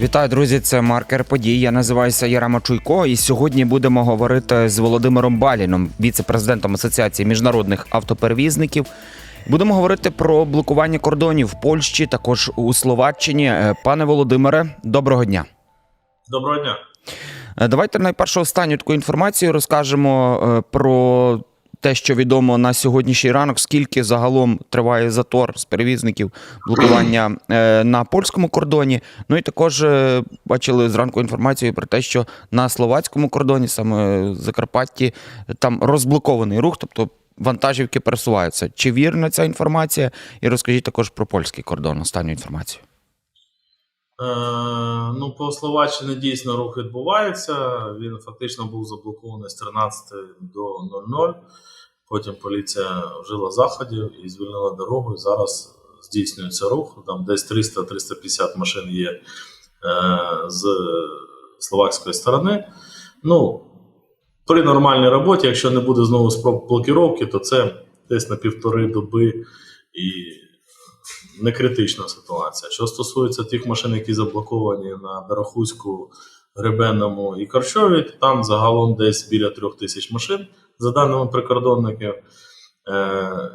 Вітаю, друзі! Це маркер подій. Я називаюся Ярема Чуйко, і сьогодні будемо говорити з Володимиром Баліном, віце-президентом Асоціації міжнародних автоперевізників. Будемо говорити про блокування кордонів в Польщі, також у Словаччині. Е, Пане Володимире, доброго дня. Доброго дня. Е, Давайте найперше останню таку інформацію розкажемо е, про те, що відомо на сьогоднішній ранок, скільки загалом триває затор з перевізників блокування е, на польському кордоні. Ну і також е, бачили зранку інформацію про те, що на словацькому кордоні, саме в Закарпатті, там розблокований рух, тобто вантажівки пересуваються. Чи вірна ця інформація? І розкажіть також про польський кордон, останню інформацію. Е, ну, по Словаччині дійсно рух відбувається. Він фактично був заблокований з 13 до 00. Потім поліція вжила заходів і звільнила дорогу. І зараз здійснюється рух. Там десь 300-350 машин є е, з словацької сторони. Ну, при нормальній роботі, якщо не буде знову спроб блокіровки, то це десь на півтори доби і не критична ситуація. Що стосується тих машин, які заблоковані на Дорохуську, Гребенному і Корчові, то там загалом десь біля трьох тисяч машин, за даними прикордонників. Е,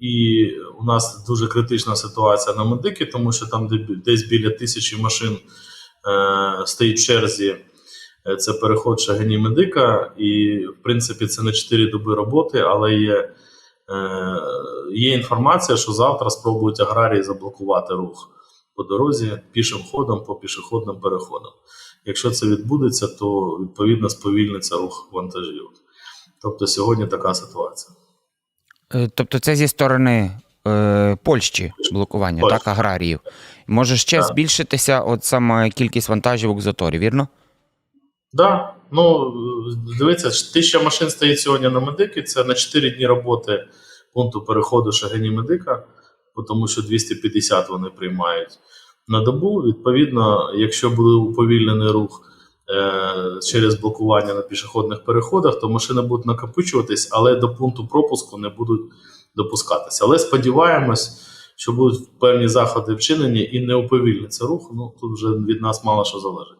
і у нас дуже критична ситуація на медики, тому що там де- десь біля тисячі машин е, стоїть в черзі. Е, Це переход Шагині медика, і в принципі це не 4 доби роботи, але є Є інформація, що завтра спробують аграрії заблокувати рух по дорозі пішим ходом по пішохідним переходам. Якщо це відбудеться, то відповідно сповільниться рух вантажів. Тобто сьогодні така ситуація. Е, Тобто це зі сторони е, Польщі блокування, Польщі. так, аграріїв. Може ще Так. збільшитися от саме кількість вантажівок заторі, вірно? Да, ну дивіться, тисяча машин стоїть сьогодні на медики. Це на 4 дні роботи пункту переходу Шагині медика, тому що 250 вони приймають на добу. Відповідно, якщо буде уповільнений рух через блокування на пішохідних переходах, то машини будуть накопичуватись, але до пункту пропуску не будуть допускатися. Але сподіваємось, що будуть певні заходи вчинені і не уповільниться рух. Ну тут вже від нас мало що залежить.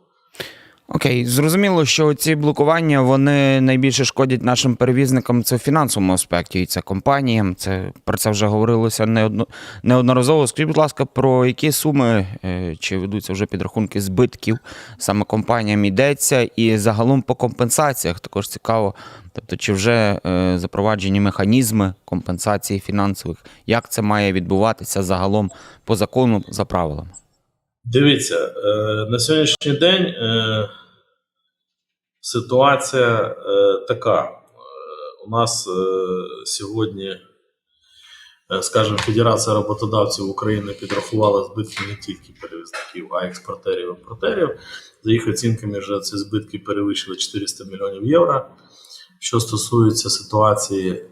Окей, зрозуміло, що ці блокування вони найбільше шкодять нашим перевізникам це в фінансовому аспекті, і це компаніям. Це про це вже говорилося неодно, неодноразово. Скажіть, будь ласка, про які суми е, чи ведуться вже підрахунки збитків саме компаніям йдеться, і загалом по компенсаціях також цікаво. Тобто, чи вже е, запроваджені механізми компенсації фінансових, як це має відбуватися загалом по закону за правилами? Дивіться, е, на сьогоднішній день е, ситуація е, така. У нас сьогодні, скажімо, Федерація роботодавців України підрахувала збитки не тільки перевізників, а й експортерів і імпортерів. За їх оцінками, вже ці збитки перевищили 400 мільйонів євро. Що стосується ситуації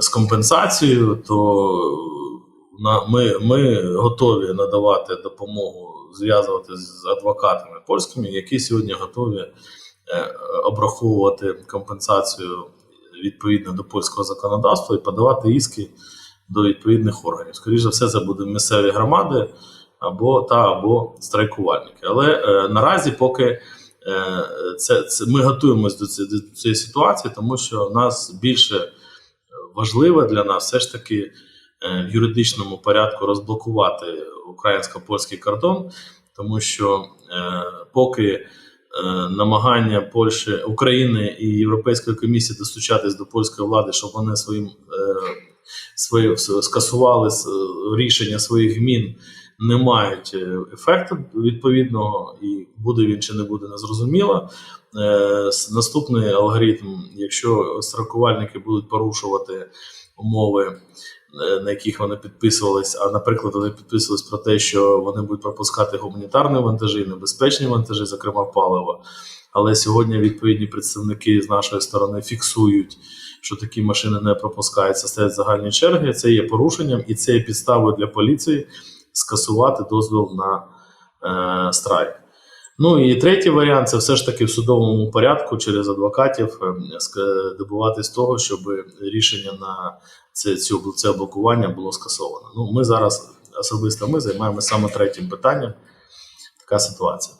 з компенсацією, то на, ми, ми готові надавати допомогу, зв'язувати з адвокатами польськими, які сьогодні готові е, обраховувати компенсацію відповідно до польського законодавства і подавати іски до відповідних органів. Скоріше за все, це будуть місцеві громади або та або страйкувальники. Але е, наразі, поки е, це, це ми готуємось до цієї, до цієї ситуації, тому що нас більше важливо для нас все ж таки в юридичному порядку розблокувати українсько-польський кордон, тому що е, поки е, намагання Польщі, України і Європейської комісії достучатись до польської влади, щоб вони своїм е, свої скасували рішення своїх гмін, не мають е, ефекту відповідного, і буде він чи не буде незрозуміло. Е, Наступний алгоритм, якщо страхувальники будуть порушувати умови, е, на яких вони підписувались, а наприклад, вони підписувались про те, що вони будуть пропускати гуманітарні вантажі, небезпечні вантажі, зокрема паливо. Але сьогодні відповідні представники з нашої сторони фіксують, що такі машини не пропускаються, стоять загальні черги. Це є порушенням, і це є підставою для поліції скасувати дозвіл на е, страйк. Ну і третій варіант це все ж таки в судовому порядку через адвокатів е, ск- добиватись того, щоб рішення на це, цю, це блокування було скасовано. Ну, ми зараз особисто ми займаємося саме третім питанням. Така ситуація.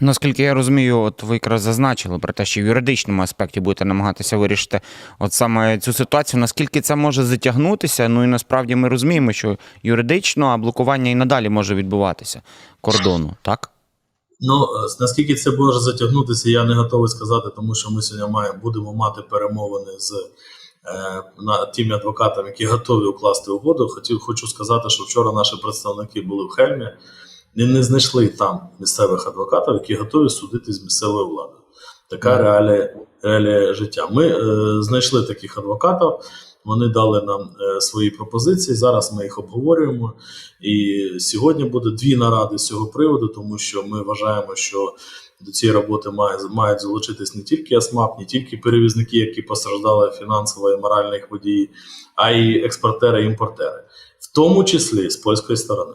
Наскільки я розумію, от ви якраз зазначили про те, що в юридичному аспекті будете намагатися вирішити от саме цю ситуацію. Наскільки це може затягнутися? Ну і насправді ми розуміємо, що юридично а блокування і надалі може відбуватися кордону, так? Ну, наскільки це може затягнутися, я не готовий сказати, тому що ми сьогодні маємо, будемо мати перемовини з на, тими адвокатам, які готові укласти угоду. Хотів, хочу сказати, що вчора наші представники були в Хельмі і не знайшли там місцевих адвокатів, які готові судити з місцевою владою. Така реалія, реалія життя. Ми е, знайшли таких адвокатів. Вони дали нам е, свої пропозиції. Зараз ми їх обговорюємо. І сьогодні буде дві наради з цього приводу, тому що ми вважаємо, що до цієї роботи мають залучитись не тільки АСМАП, не тільки перевізники, які постраждали фінансово і морально їх водії, а й експортери і імпортери, в тому числі з польської сторони.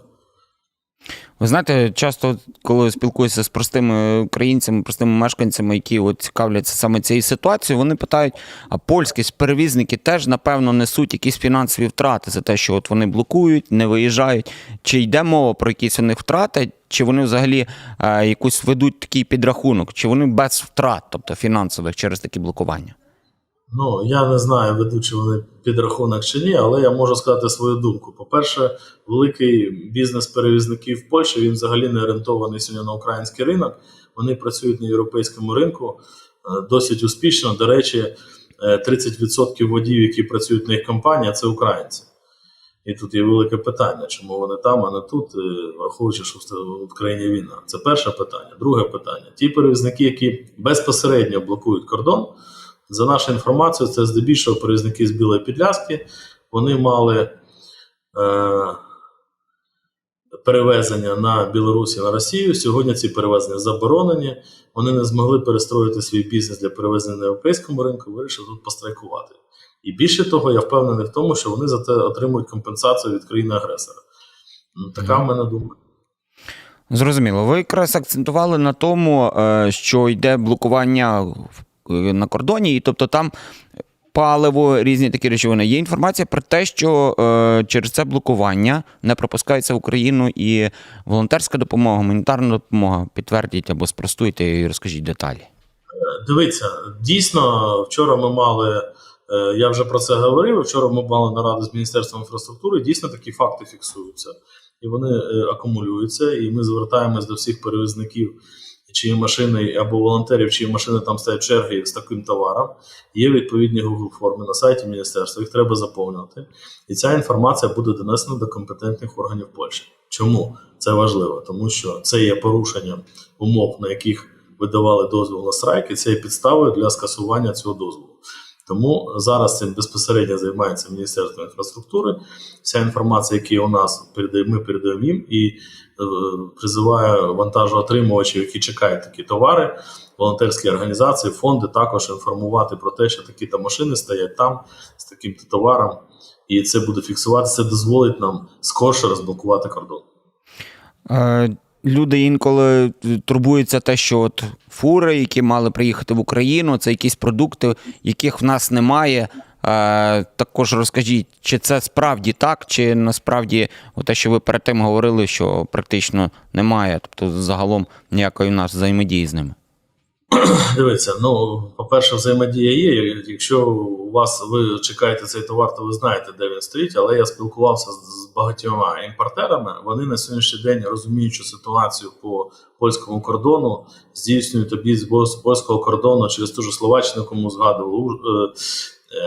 Ви знаєте, часто, коли спілкуюся з простими українцями, простими мешканцями, які от цікавляться саме цією ситуацією, вони питають: а польські перевізники теж напевно несуть якісь фінансові втрати за те, що от вони блокують, не виїжджають. Чи йде мова про якісь у них втрати, чи вони взагалі е, якусь ведуть такий підрахунок, чи вони без втрат, тобто фінансових через такі блокування? Ну, я не знаю, ведуть чи вони підрахунок чи ні, але я можу сказати свою думку. По-перше, великий бізнес перевізників в Польщі він взагалі не орієнтований сьогодні на український ринок. Вони працюють на європейському ринку е, досить успішно. До речі, е, 30% водіїв, які працюють на їх компанії, це українці. І тут є велике питання, чому вони там, а не тут, е, враховуючи, що в країні війна. Це перше питання. Друге питання: ті перевізники, які безпосередньо блокують кордон, за нашу інформацію, це здебільшого перевізники з Білої Підляски. Вони мали е, перевезення на Білорусі на Росію. Сьогодні ці перевезення заборонені. Вони не змогли перестроїти свій бізнес для перевезення на європейському ринку, вирішили тут пострайкувати. І більше того, я впевнений в тому, що вони за це отримують компенсацію від країни-агресора. Ну, Така в мене думка. Зрозуміло. Ви якраз акцентували на тому, е, що йде блокування в- на кордоні, і тобто там паливо, різні такі речовини. Є інформація про те, що е, через це блокування не пропускається в Україну і волонтерська допомога, гуманітарна допомога. Підтвердіть або спростуйте і розкажіть деталі. Дивіться, дійсно, вчора ми мали. е, Я вже про це говорив. Вчора ми мали нараду з Міністерством інфраструктури. Дійсно, такі факти фіксуються і вони е, акумулюються. І ми звертаємось до всіх перевізників, чиї машини або волонтерів, чиї машини там стоять черги з таким товаром. Є відповідні Google форми на сайті міністерства. Їх треба заповнювати. І ця інформація буде донесена до компетентних органів Польщі. Чому це важливо? Тому що це є порушенням умов, на яких видавали дозвіл на страйк, і це є підставою для скасування цього дозволу. Тому зараз цим безпосередньо займається Міністерство інфраструктури. Вся інформація, яка у нас ми передаємо їм і е, призиває вантажоотримувачів, які чекають такі товари, волонтерські організації, фонди також інформувати про те, що такі-то машини стоять там з таким-то товаром, і це буде фіксуватися. Дозволить нам скорше розблокувати кордон. Люди інколи турбуються те, що от фури, які мали приїхати в Україну, це якісь продукти, яких в нас немає. Е, також розкажіть, чи це справді так, чи насправді те, що ви перед тим говорили, що практично немає, тобто загалом ніякої в нас взаємодії з ними. Дивіться, ну по-перше, взаємодія є. Якщо у вас ви чекаєте цей товар, то ви знаєте, де він стоїть. Але я спілкувався з, багатьма імпортерами. Вони на сьогоднішній день, розуміючи ситуацію по польському кордону, здійснюють об'їзд з польського кордону через ту ж Словаччину, кому згадував е,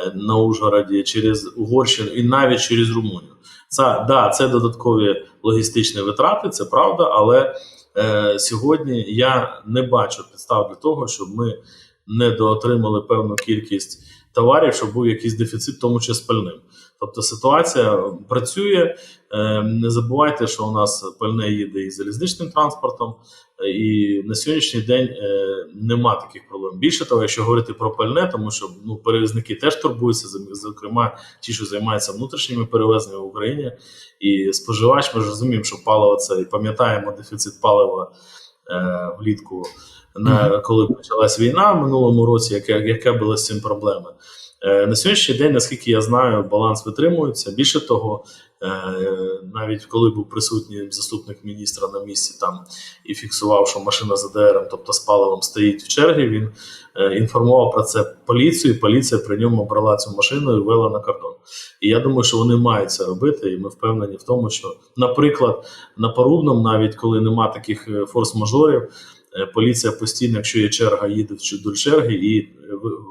е, на Ужгороді, через Угорщину і навіть через Румунію. Це да, це додаткові логістичні витрати, це правда, але е, сьогодні я не бачу підстав для того, щоб ми не доотримали певну кількість товарів, щоб був якийсь дефіцит, тому числі пальним. Тобто ситуація працює. Е, Не забувайте, що у нас пальне їде і залізничним транспортом, і на сьогоднішній день е, нема таких проблем. Більше того, якщо говорити про пальне, тому що ну перевізники теж турбуються, зокрема ті, що займаються внутрішніми перевезеннями в Україні, і споживач, ми ж розуміємо, що паливо це і пам'ятаємо дефіцит палива е, влітку, на, коли почалась війна в минулому році, яке, яке було з цим проблеми. Е, На сьогоднішній день, наскільки я знаю, баланс витримується. Більше того, е, навіть коли був присутній заступник міністра на місці там і фіксував, що машина з АДР, тобто з паливом, стоїть в черзі, він е, інформував про це поліцію, і поліція при ньому брала цю машину і вела на кордон. І я думаю, що вони мають це робити, і ми впевнені в тому, що, наприклад, на Порубному, навіть коли нема таких форс-мажорів, поліція постійно, якщо є черга, їде до черги і е,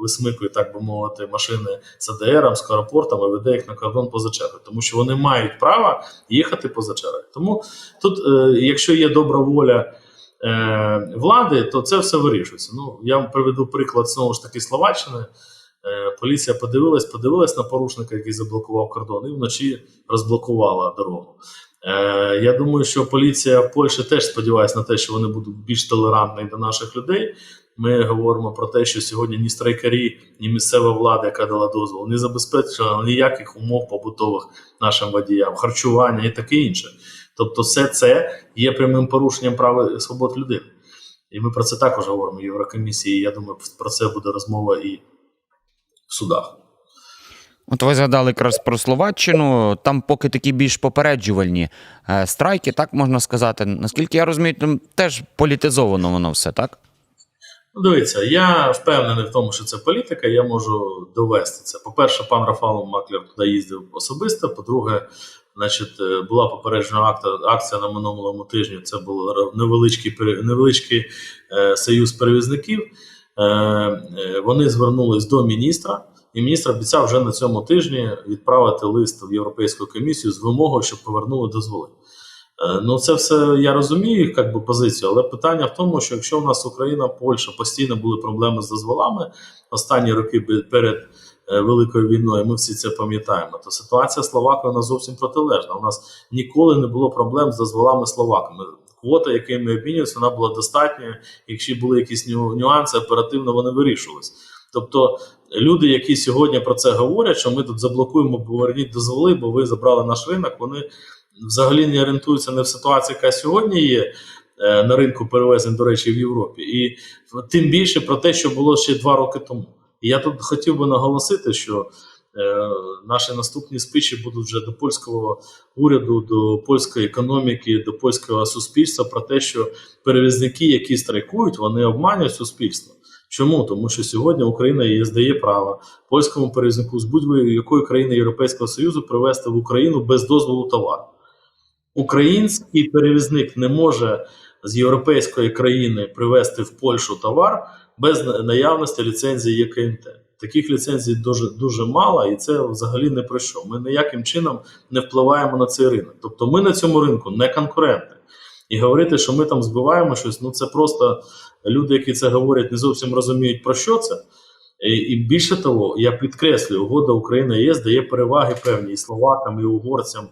висмикує, так би мовити, машини з АДРом, з карапортом веде їх на кордон поза чергою, тому що вони мають право їхати поза чергою. Тому тут, е, якщо є добра воля. е, Влади, то це все вирішується. Ну я вам приведу приклад знову ж таки Словаччини. Е, Поліція подивилась, подивилась на порушника, який заблокував кордон, і вночі розблокувала дорогу. Е, я думаю, що поліція в Польщі теж сподівається на те, що вони будуть більш толерантні до наших людей. Ми говоримо про те, що сьогодні ні страйкарі, ні місцева влада, яка дала дозвол, не забезпечила ніяких умов побутових нашим водіям, харчування і таке інше. Тобто, все це є прямим порушенням прав і свобод людини. І ми про це також говоримо в Єврокомісії. Я думаю, про це буде розмова і в судах. От ви згадали якраз про Словаччину. Там поки такі більш попереджувальні е, страйки, так можна сказати. Наскільки я розумію, там теж політизовано воно все, так? Ну, дивіться, я впевнений в тому, що це політика. Я можу довести це. По-перше, пан Рафал Маклер туди їздив особисто. По-друге, значить, е, була попереджена акція на минулому тижні. Це був невеличкий, невеличкий е, союз перевізників. Е, е, вони звернулись до міністра, і міністр обіцяв вже на цьому тижні відправити лист в Європейську комісію з вимогою, щоб повернули дозволи. Е, Ну, це все я розумію, як би позицію, але питання в тому, що якщо у нас Україна, Польща постійно були проблеми з дозволами останні роки перед великою війною, ми всі це пам'ятаємо. То ситуація з Словакою нас зовсім протилежна. У нас ніколи не було проблем з дозволами словаками. Квота, якими ми обмінювалися, вона була достатньою. Якщо були якісь ню- нюанси, оперативно вони вирішувалися. Тобто люди, які сьогодні про це говорять, що ми тут заблокуємо, поверніть дозволи, бо ви забрали наш ринок, вони взагалі не орієнтуються не в ситуації, яка сьогодні є е, на ринку перевезень, до речі, в Європі, і тим більше про те, що було ще два роки тому. І я тут хотів би наголосити, що наші наступні спичі будуть вже до польського уряду, до польської економіки, до польського суспільства про те, що перевізники, які страйкують, вони обманюють суспільство. Чому? Тому що сьогодні Україна їй здає право польському перевізнику з будь-якої країни Європейського Союзу привезти в Україну без дозволу товар. Український перевізник не може з європейської країни привезти в Польщу товар без наявності ліцензії ЄКНТ. Таких ліцензій дуже дуже мало, і це взагалі не про що. Ми ніяким чином не впливаємо на цей ринок. Тобто ми на цьому ринку не конкуренти. І говорити, що ми там збиваємо щось, ну це просто люди, які це говорять, не зовсім розуміють про що це. І, і більше того, я підкреслюю, угода України ЄС дає переваги певні і словакам, і угорцям,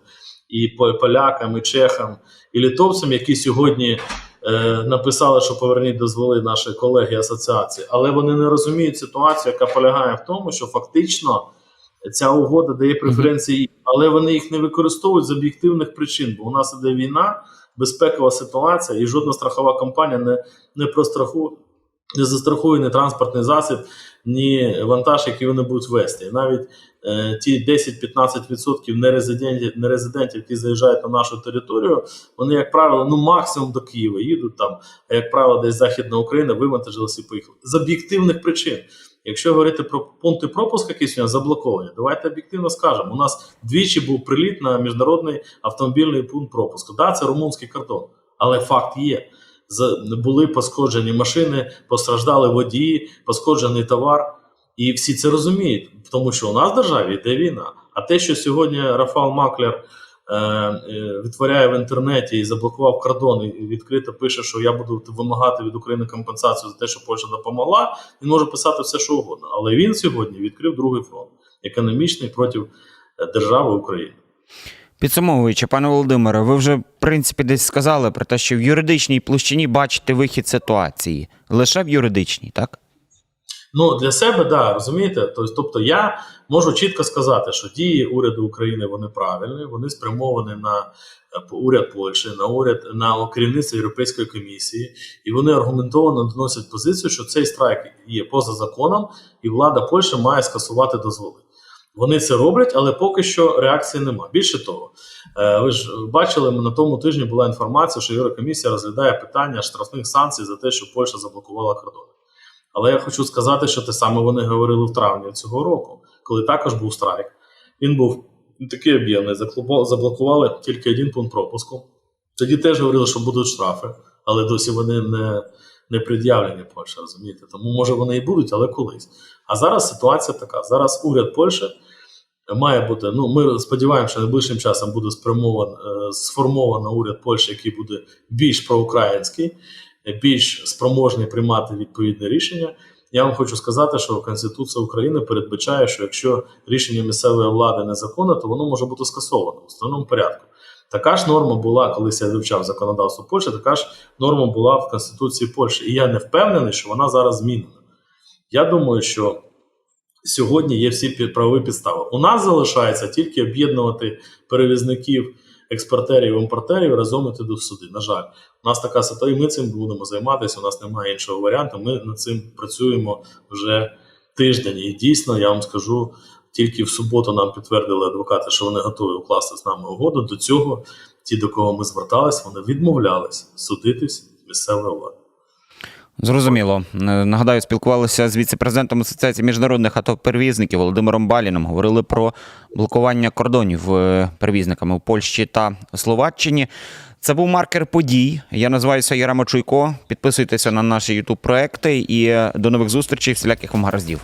і полякам, і чехам, і літовцям, які сьогодні написали, що поверніть дозволи наші колеги асоціації, але вони не розуміють ситуацію, яка полягає в тому, що фактично ця угода дає преференції, але вони їх не використовують з об'єктивних причин, бо у нас іде війна, безпекова ситуація, і жодна страхова компанія не, не прострахує. Не застрахує не транспортний засіб, ні вантаж, який вони будуть вести. І навіть е, ті 10-15% нерезидентів, нерезидентів, які заїжджають на нашу територію, вони, як правило, ну максимум до Києва їдуть там, а як правило, десь Західна Україна вивантажилися і поїхали. З об'єктивних причин. Якщо говорити про пункти пропуску, які сьогодні заблоковані, давайте об'єктивно скажемо. У нас двічі був приліт на міжнародний автомобільний пункт пропуску. Да, це румунський кордон, але факт є. Були пошкоджені машини, постраждали водії, пошкоджений товар. І всі це розуміють, тому що у нас в державі йде війна. А те, що сьогодні Рафал Маклер е, е, відтворяє в інтернеті і заблокував кордон, і відкрито пише, що я буду вимагати від України компенсацію за те, що Польща допомогла, він може писати все, що угодно. Але він сьогодні відкрив другий фронт економічний проти е, держави України. Підсумовуючи, пане Володимире, ви вже в принципі десь сказали про те, що в юридичній площині бачите вихід ситуації. Лише в юридичній, так? Ну, для себе, да, розумієте? Тобто, я можу чітко сказати, що дії уряду України вони правильні, вони спрямовані на е, уряд Польщі, на уряд на керівництво Європейської комісії, і вони аргументовано доносять позицію, що цей страйк є поза законом, і влада Польщі має скасувати дозволи. Вони це роблять, але поки що реакції нема. Більше того, е, ви ж бачили, на тому тижні була інформація, що Єврокомісія розглядає питання штрафних санкцій за те, що Польща заблокувала кордони. Але я хочу сказати, що те саме вони говорили в травні цього року, коли також був страйк. Він був такий об'ємний, заблокували тільки один пункт пропуску. Тоді теж говорили, що будуть штрафи, але досі вони не, не пред'явлені Польщі, розумієте? Тому може вони і будуть, але колись. А зараз ситуація така: зараз уряд Польщі має бути. Ну, ми сподіваємося, що найближчим часом буде спрямован, е, сформовано уряд Польщі, який буде більш проукраїнський, більш спроможний приймати відповідне рішення. Я вам хочу сказати, що Конституція України передбачає, що якщо рішення місцевої влади незаконне, то воно може бути скасовано в встановленому порядку. Така ж норма була, колись я вивчав законодавство Польщі, така ж норма була в Конституції Польщі. І я не впевнений, що вона зараз змінена. Я думаю, що сьогодні є всі правові підстави. У нас залишається тільки об'єднувати перевізників, експортерів, імпортерів разом іти до суди. На жаль, у нас така ситуація, і ми цим будемо займатися. У нас немає іншого варіанту. Ми над цим працюємо вже тиждень. І дійсно, я вам скажу, тільки в суботу нам підтвердили адвокати, що вони готові укласти з нами угоду. До цього ті, до кого ми звертались, вони відмовлялись судитись місцевою владою. Зрозуміло. Нагадаю, спілкувалися з віце-президентом Асоціації міжнародних автоперевізників Володимиром Баліном. Говорили про блокування кордонів е, перевізниками у Польщі та Словаччині. Це був маркер подій. Я називаюся Ярема Чуйко. Підписуйтеся на наші ютуб проекти і е, до нових зустрічей. Всіляких вам гараздів.